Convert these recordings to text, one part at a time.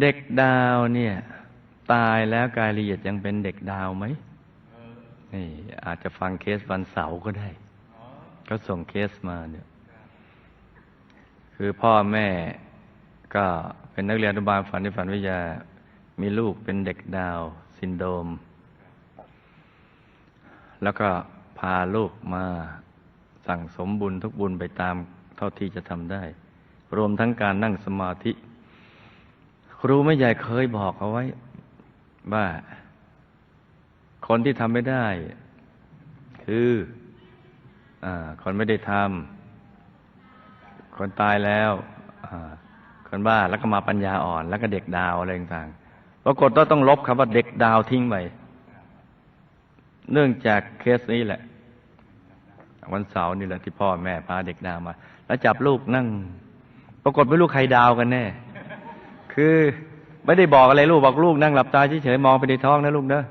เด็กดาวเนี่ย ตายแล้วกายละเอียดยังเป็นเด็กดาวไหมนี่อาจจะฟังเคสวันเสาร์ก็ได้เขาส่งเคสมาเนี่ย คือพ่อแม่ก็เป็นนักเรียนอนุบาลฝันในฝันวิทยา มีลูกเป็นเด็กดาวซินโดรมแล้วก็พาลูกมาสั่งสมบุญทุกบุญไปตามเท่าที่จะทำได้ รวมทั้งการนั่งสมาธิ ครูไม่ใหญ่เคยบอกเอาไว้ ว่า คนที่ทำไม่ได้ คืออคนไม่ได้ทำคนตายแล้วคนบ้าแล้วก็มาปัญญาอ่อน แล้วก็เด็กดาวอะไรต่างๆปรากฏว่าต้องลบคำว่าเด็กดาวทิ้งไปเนื่องจากเคสนี้แหละ วันเสาร์นี่แหละที่พ่อแม่พาเด็กดาวมา แล้วจับลูกนั่ง ปรากฏไม่รู้ใครดาวกันแน่ คือไม่ได้บอกอะไรลูกบอกลูกนั่งหลับตาเฉยๆมองไปในท้องนะลูกเนอะ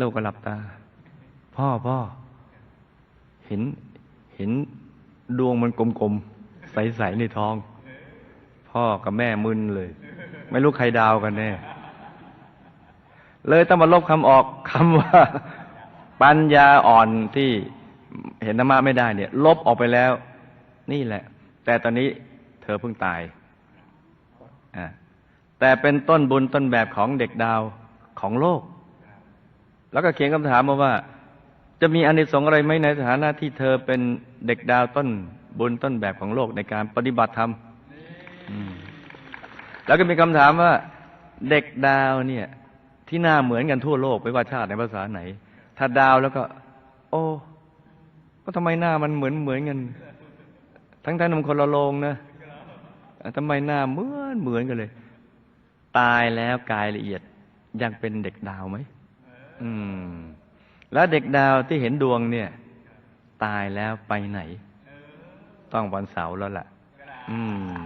ลูกก็หลับตา พ่อพ่อเห็นเห็นดวงมันกลมๆใสๆในท้อง พ่อกับแม่มึนเลย ไม่รู้ใครดาวกันแน่เลยต้องมาลบคำออกคำว่า ปัญญาอ่อนที่เห็นธรรมะไม่ได้เนี่ย ลบออกไปแล้ว นี่แหละ แต่ตอนนี้เธอเพิ่งตายอ่า แต่เป็นต้นบุญต้นแบบของเด็กดาวของโลก แล้วก็เขียนคำถามมาว่า จะมีอานิสงส์อะไรไหมในฐานะที่เธอเป็นเด็กดาวต้นบุญต้นแบบของโลกในการปฏิบัติธรรมแล้วก็มีคำถามว่า เด็กดาวเนี่ย ที่หน้าเหมือนกันทั่วโลกไม่ว่าชาติในภาษาไหน ถ้าดาวแล้วก็ โอ้ก็ทำไมหน้ามันเหมือนเหมือนกัน ทั้งทั้งมันคนละโลงนะทำไมหน้าเหมือนเหมือนกันเลย ตายแล้วกายละเอียดยังเป็นเด็กดาวไหมอืม แล้วเด็กดาวที่เห็นดวงเนี่ย ตายแล้วไปไหน ต้องวันเสาร์แล้วล่ะ อืม